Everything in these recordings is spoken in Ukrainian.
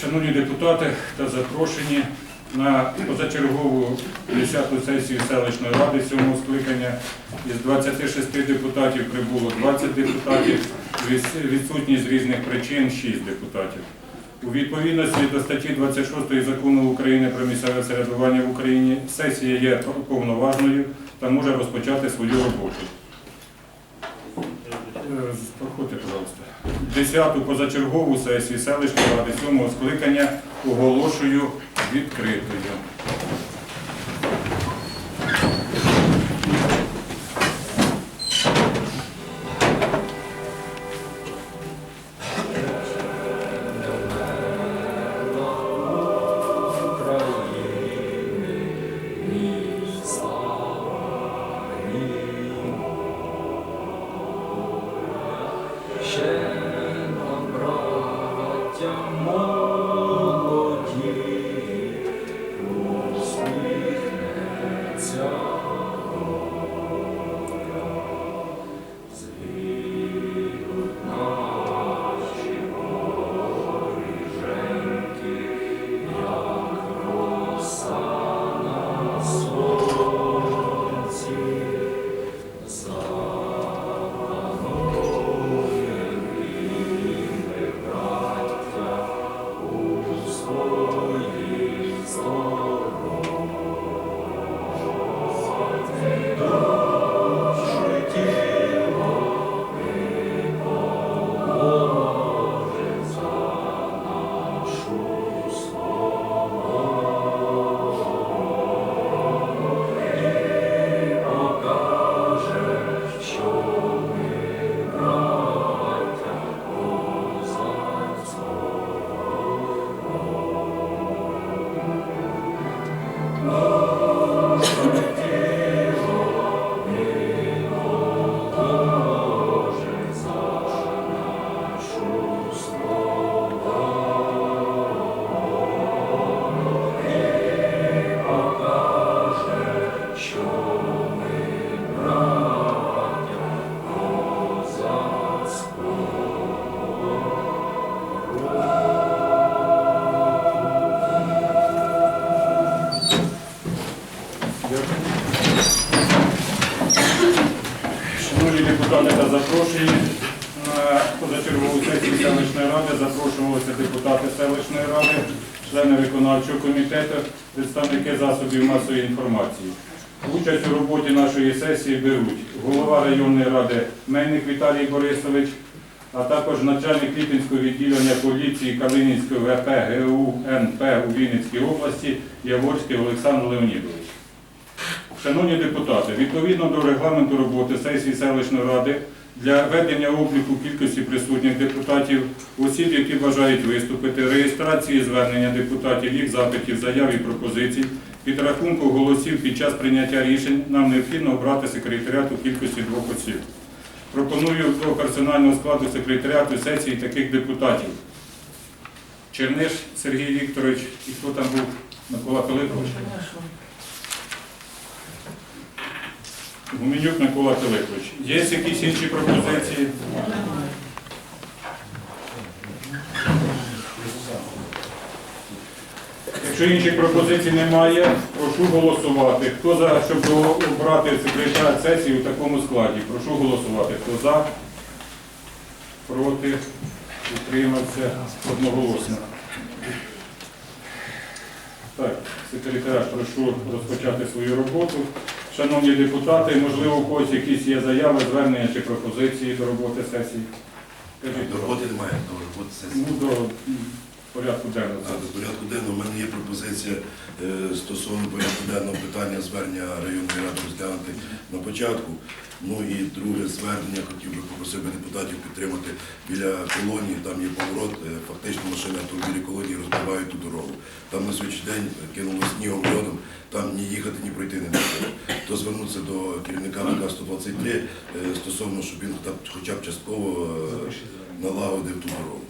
Шановні депутати та запрошені на позачергову 10-ту сесію селищної ради 7 скликання. Із 26 депутатів прибуло 20 депутатів, Відс- відсутні з різних причин 6 депутатів. У відповідності до статті 26 закону України про місцеве самоврядування в Україні сесія є повноважною та може розпочати свою роботу. Е, Проходьте. Десяту позачергову сесію селищної ради сьомого скликання оголошую відкритою. Та запрошені на позачергову сесію селищної ради запрошувалися депутати селищної ради, члени виконавчого комітету, представники засобів масової інформації. Участь у роботі нашої сесії беруть голова районної ради Мельник Віталій Борисович, а також начальник Ліпінського відділення поліції Калинінського ВП ГУ НП у Вінницькій області Яворський Олександр Леонідович. Шановні депутати, відповідно до регламенту роботи сесії селищної ради для ведення обліку кількості присутніх депутатів, осіб, які бажають виступити, реєстрації звернення депутатів, їх запитів, заяв і пропозицій, підрахунку голосів під час прийняття рішень нам необхідно обрати секретаріат у кількості двох осіб. Пропоную до персонального складу секретаріату сесії таких депутатів. Черниш Сергій Вікторович і хто там був Микола Пилипович? Гуменюк Микола Пилипович. Є якісь інші пропозиції? Якщо інших пропозицій немає, прошу голосувати. Хто за, щоб обрати секретаря сесії у такому складі? Прошу голосувати. Хто за? Проти? Утримався одноголосно. Так, секретаря, прошу розпочати свою роботу. Шановні депутати, можливо, у когось якісь є заяви, звернення чи пропозиції до роботи сесії? Кажіть, До роботи немає, до роботи сесії. ну, до порядку денного. А до порядку денного в мене є пропозиція е, стосовно порядку денного питання звернення районної ради розглянути на початку. Ну і друге звернення хотів би попросив би депутатів підтримати біля колонії, там є поворот, е, фактично машини автомобілі колонії розбивають ту дорогу. Там на сьогоднішній день кинуло снігом льодом, там ні їхати, ні пройти не можливо. То звернутися до керівника НК 123 е, стосовно, щоб він хоча б- хоча б частково е, налагодив ту дорогу.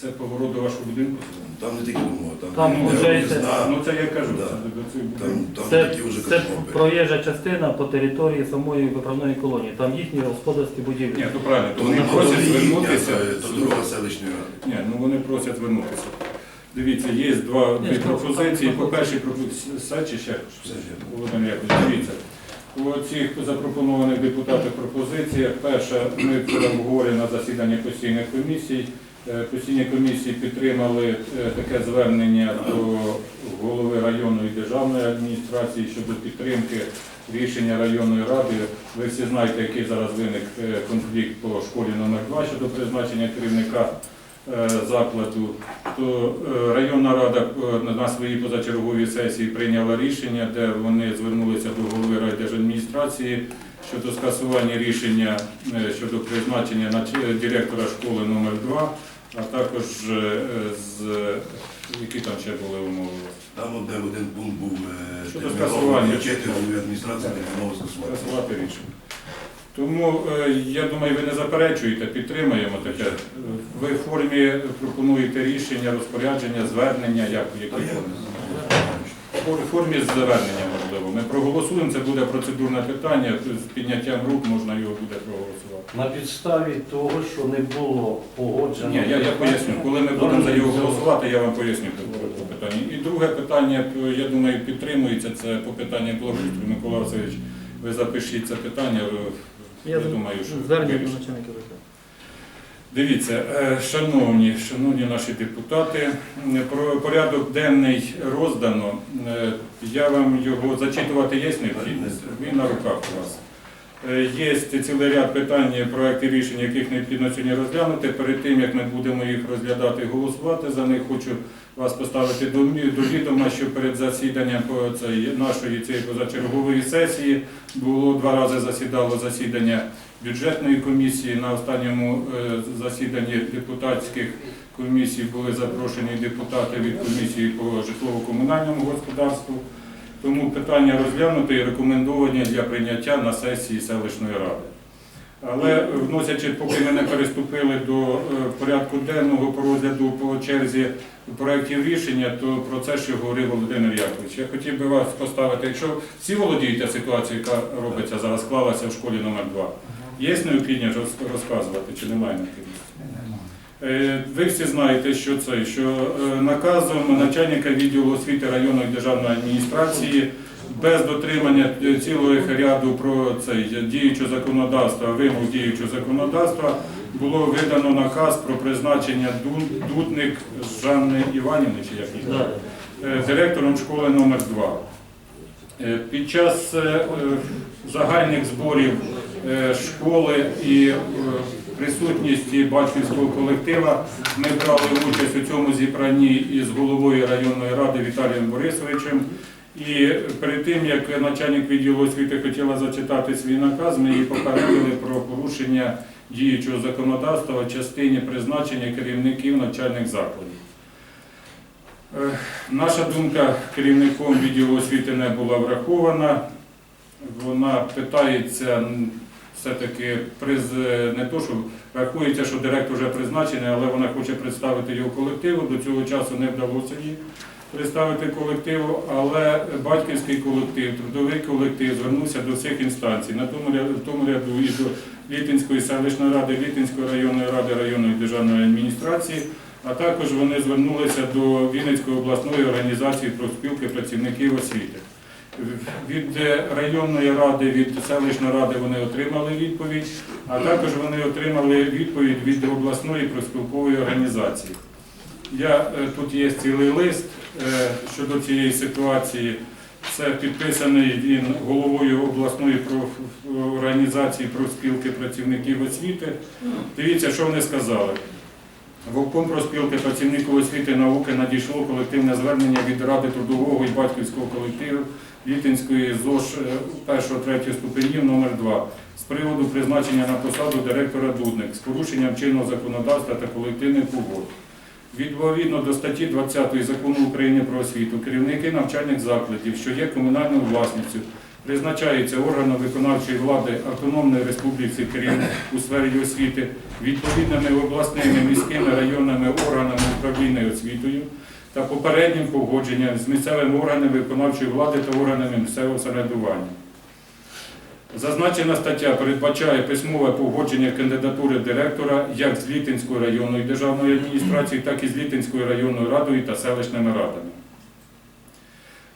Це поворот до вашого будинку? Там не тільки домова, там, Там де виходить, виїзна, Ну це я кажу, Да. це до цього там, будинку. там Це, такі вже це катастрофи. проїжджа частина по території самої виправної колонії. Там їхні господарські будівлі. Ні, то правильно, то То вони не просять звернутися. то дорога селищної ради. Ні, ну вони просять звернутися. Дивіться, є два Ні, дві що, пропозиції. По першій пропозиції, все чи ще? Все ж є. Володимир Яковлевич, дивіться. По цих запропонованих депутатів пропозиціях, перша, ми вчора обговорили на засіданні постійних комісій. Е, Постійні комісії підтримали е, таке звернення до голови районної державної адміністрації щодо підтримки рішення районної ради. Ви всі знаєте, який зараз виник е, конфлікт по школі номер 2 щодо призначення керівника закладу, то районна рада на своїй позачерговій сесії прийняла рішення, де вони звернулися до голови райдержадміністрації щодо скасування рішення щодо призначення нач- директора школи номер 2 а також е, з які там ще були умови. у? Там одне один пункт був е, Щодо скасування. включити адміністрації терміново скасувати. скасувати рішення. Тому е, я думаю, ви не заперечуєте, підтримаємо таке. Ви в формі пропонуєте рішення, розпорядження, звернення, як в якій формі? В формі звернення можливо. Ми проголосуємо, це буде процедурне питання, з підняттям рук можна його буде проголосувати. На підставі того, що не було погоджено. Ні, я, я поясню. Коли ми будемо за його голосувати, я вам поясню по- питанню. І друге питання, я думаю, підтримується, це по питанню благоустрою. Микола Васильович, ви запишіть це питання. Я Я думаю, що звернення до начальника. Дивіться, е, шановні, шановні наші депутати, про порядок денний роздано. Е, Я вам його зачитувати є необхідність? Він на руках у вас. Е, Є цілий ряд питань, проекти рішень, яких необхідно сьогодні розглянути. Перед тим, як ми будемо їх розглядати і голосувати за них, хочу вас поставити до до відома, що перед засіданням нашої цієї позачергової сесії було два рази засідало засідання бюджетної комісії. На останньому е, засіданні депутатських комісій були запрошені депутати від комісії по житлово-комунальному господарству. Тому питання розглянуто і рекомендовані для прийняття на сесії селищної ради. Але вносячи, поки ми не переступили до е, порядку денного по розгляду по черзі проєктів рішення, то про це ще говорив Володимир Яковлевич. Я хотів би вас поставити, якщо всі володієте ситуацією, яка робиться зараз, склалася в школі номер 2 Є необхідність роз- розказувати чи немає необхідності? Е, Ви всі знаєте, що це, що е, наказом начальника відділу освіти районної державної адміністрації без дотримання цілого ряду про цей діючого законодавства, вимог діючого законодавства, було видано наказ про призначення Дудник Жанни Іванівни, чи як її е, директором школи номер 2 Е, Під час загальних зборів школи і е, присутності батьківського колектива ми брали участь у цьому зібранні із головою районної ради Віталієм Борисовичем. І перед тим, як начальник відділу освіти хотіла зачитати свій наказ, ми її попередили про порушення діючого законодавства в частині призначення керівників навчальних закладів. Е, Наша думка керівником відділу освіти не була врахована. Вона питається все-таки приз не то, що рахується, що директор вже призначений, але вона хоче представити його колективу. До цього часу не вдалося їй представити колективу, але батьківський колектив, трудовий колектив звернувся до всіх інстанцій, на тому в тому ряду і до Літинської селищної ради, Літинської районної ради, районної державної адміністрації, а також вони звернулися до Вінницької обласної організації профспілки працівників освіти. Від е, районної ради, від селищної ради вони отримали відповідь, а також вони отримали відповідь від обласної профспілкової організації. Я, е, тут є цілий лист е, щодо цієї ситуації. Це підписаний він головою обласної організації профспілки працівників освіти. Дивіться, що вони сказали. Вовком проспілки працівників освіти і науки надійшло колективне звернення від Ради трудового і батьківського колективу Літинської ЗОЖ 1-3 ступенів номер 2 з приводу призначення на посаду директора Дудник з порушенням чинного законодавства та колективних угод. Відповідно до статті 20 закону України про освіту, керівники навчальних закладів, що є комунальною власністю, призначається органом виконавчої влади Автономної Республіки Крим у сфері освіти відповідними обласними, міськими, районними органами управління освітою та попереднім погодженням з місцевими органами виконавчої влади та органами місцевого самоврядування. Зазначена стаття передбачає письмове погодження кандидатури директора як з Літинською районною державною адміністрацією, так і з Літинською районною радою та селищними радами.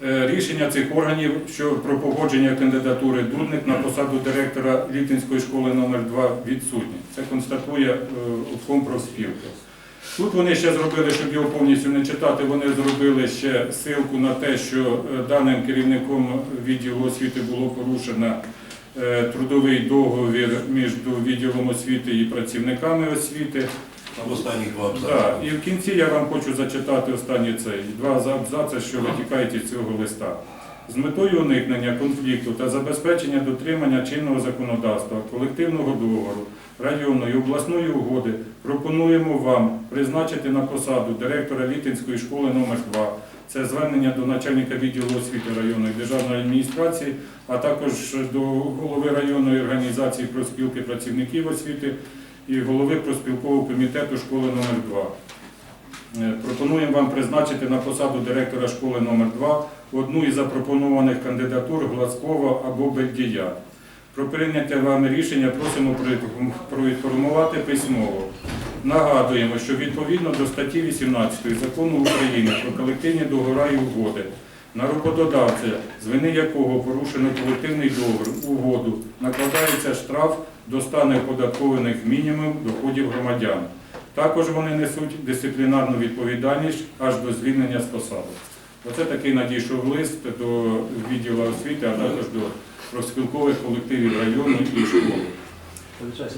Е, Рішення цих органів що про погодження кандидатури Дудник на посаду директора Літинської школи номер 2 відсутні. Це констатує е, обком профспілки. Тут вони ще зробили, щоб його повністю не читати, вони зробили ще ссылку на те, що е, даним керівником відділу освіти було порушено е, трудовий договір між відділом освіти і працівниками освіти. Там останні два абзаци. Так, і в кінці я вам хочу зачитати останні цей два абзаци, що витікають із цього листа. З метою уникнення конфлікту та забезпечення дотримання чинного законодавства, колективного договору, районної обласної угоди пропонуємо вам призначити на посаду директора Літинської школи номер 2 Це звернення до начальника відділу освіти районної державної адміністрації, а також до голови районної організації профспілки працівників освіти і голови проспілкового комітету школи номер 2 Е, Пропонуємо вам призначити на посаду директора школи номер 2 одну із запропонованих кандидатур Глазкова або Бельдія. Про прийняте вами рішення просимо проінформувати письмово. Нагадуємо, що відповідно до статті 18 Закону України про колективні договори і угоди на роботодавця, з вини якого порушено колективний договір, угоду, накладається штраф до ста неоподаткованих мінімум доходів громадян. Також вони несуть дисциплінарну відповідальність аж до звільнення з посади. Оце такий надійшов лист до відділу освіти, а також до профспілкових колективів району і школи. Вибачаюся,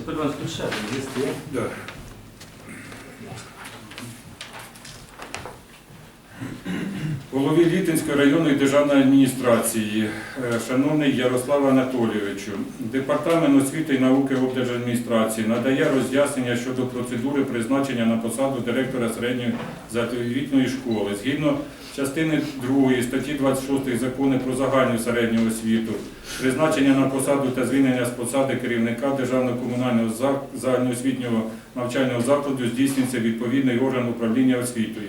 Голові Літинської районної державної адміністрації, е, шановний Ярослав Анатолійовичу, Департамент освіти і науки облдержадміністрації надає роз'яснення щодо процедури призначення на посаду директора середньої загальноосвітньої школи. Згідно частини 2 статті 26 закону про загальну середню освіту, призначення на посаду та звільнення з посади керівника державного комунального загальноосвітнього навчального закладу здійснюється відповідний орган управління освітою.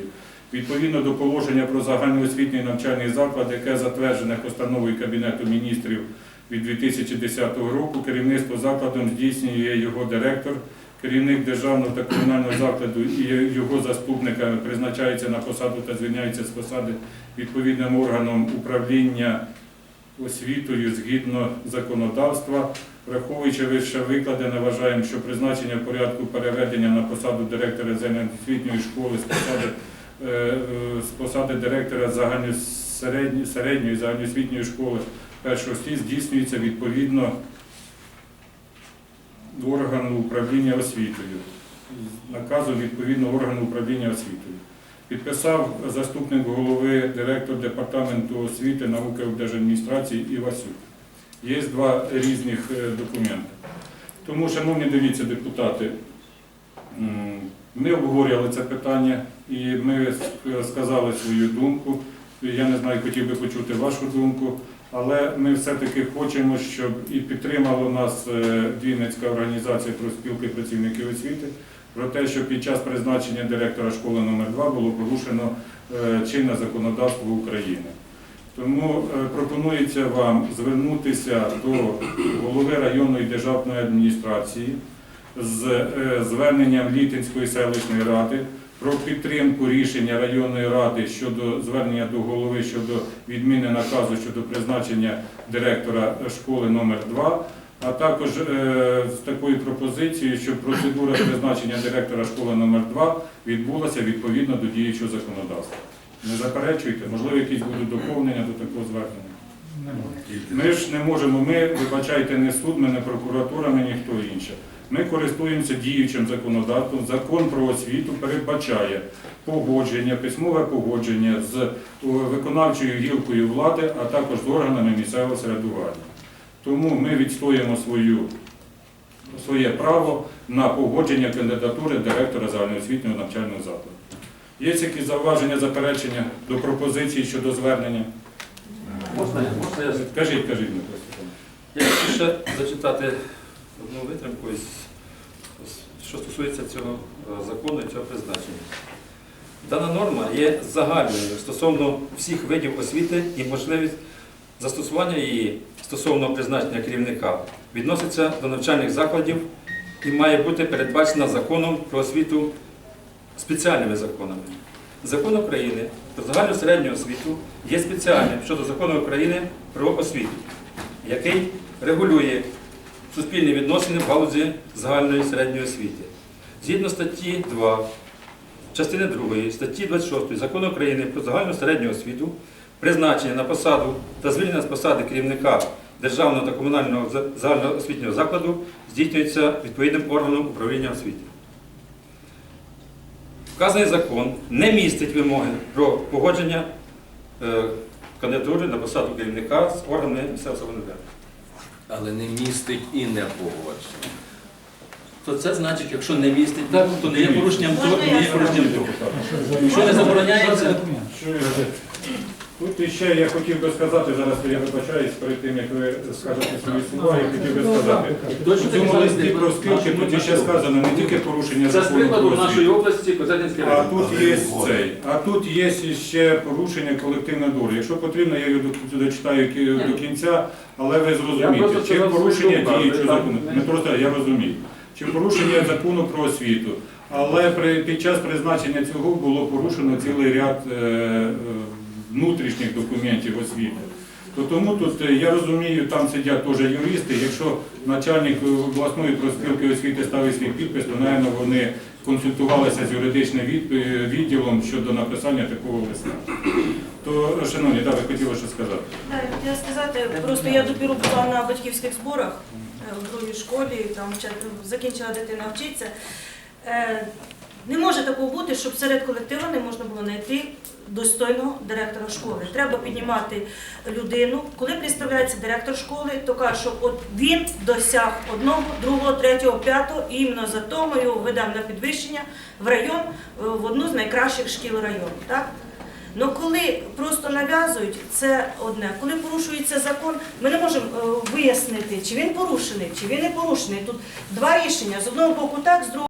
Відповідно до положення про загальноосвітній навчальний заклад, яке затверджене постановою Кабінету міністрів від 2010 року, керівництво закладом здійснює його директор, керівник державного та комунального закладу і його заступниками призначається на посаду та звільняється з посади відповідним органом управління освітою згідно законодавства. Враховуючи вище викладене, вважаємо, що призначення порядку переведення на посаду директора загальноосвітньої школи з посади з посади директора середньої загальноосвітньої школи першого стіль здійснюється відповідно органу управління освітою. З Наказу відповідно органу управління освітою. Підписав заступник голови директор департаменту освіти, науки облдержадміністрації Івасюк. Є два різних е, документи. Тому, шановні дивіться, депутати, ми обговорювали це питання і ми сказали свою думку. Я не знаю, хотів би почути вашу думку, але ми все-таки хочемо, щоб і підтримала нас е, Вінницька організація профспілки працівників освіти про те, що під час призначення директора школи номер 2 було порушено е, чинне законодавство України. Тому е, пропонується вам звернутися до голови районної державної адміністрації з зверненням Літинської селищної ради про підтримку рішення районної ради щодо звернення до голови щодо відміни наказу щодо призначення директора школи номер 2 а також е, з такою пропозицією, щоб процедура призначення директора школи номер 2 відбулася відповідно до діючого законодавства. Не заперечуйте, можливо, якісь будуть доповнення до такого звернення. Ми ж не можемо, ми, вибачайте, не суд, ми не прокуратура, ми ніхто інше. Ми користуємося діючим законодавством. Закон про освіту передбачає погодження, письмове погодження з виконавчою гілкою влади, а також з органами місцевого самоврядування. Тому ми відстоїмо свою, своє право на погодження кандидатури директора загальноосвітнього навчального закладу. Є якісь зауваження, заперечення до пропозиції щодо звернення? Можна, можна я Кажіть, кажіть. Я хочу ще зачитати одну витримку, що стосується цього е, закону і цього призначення. Дана норма є загальною стосовно всіх видів освіти і можливість застосування її стосовно призначення керівника відноситься до навчальних закладів і має бути передбачена законом про освіту спеціальними законами. Закон України про загальну середню освіту є спеціальним щодо закону України про освіту який регулює суспільні відносини в галузі загальної середньої освіти. Згідно статті 2, частини 2 статті 26 Закону України про загальну середню освіту, призначення на посаду та звільнення з посади керівника державного та комунального загальноосвітнього закладу здійснюється відповідним органом управління освіти. Вказаний закон не містить вимоги про погодження е, кандидатури на посаду керівника з органами місцевого самоврядування. Але не містить і не погодження. То це значить, якщо не містить так, то не є порушенням того, не є порушенням того. Якщо не забороняється, Тут іще я хотів би сказати, зараз я вибачаюсь перед тим, як ви скажете свої слова, я хотів би сказати. У цьому листі про скільки тут іще сказано не тільки порушення Це з закону прикладу про нашої освіту, області Козятинський а район. тут є цей, а тут є ще порушення колективної долі. Якщо потрібно, я його до- дочитаю до кінця, але ви зрозумієте, чи порушення діючого закону. не- Степанович, я розумію. Чи порушення закону про освіту, але при, під час призначення цього було порушено цілий ряд е, е, внутрішніх документів освіти. То тому тут е, я розумію, там сидять теж юристи. Якщо начальник обласної профспілки освіти ставить свій підпис, то, напевно, вони консультувалися з юридичним відділом щодо написання такого листа. То, шановні, так, ви хотіли що сказати. Так, я сказати, просто я допіру була на батьківських зборах е, в другій школі, там закінчила дитина вчитися. Е, Не може такого бути, щоб серед колектива не можна було знайти достойного директора школи. Треба піднімати людину. Коли представляється директор школи, то каже, що от він досяг одного, другого, третього, п'ятого, і іменно за то ми його ведемо на підвищення в район, е, в одну з найкращих шкіл району. Так? Ну коли просто нав'язують, це одне. Коли порушується закон, ми не можемо е, вияснити, чи він порушений, чи він не порушений. Тут два рішення. З одного боку так, з другого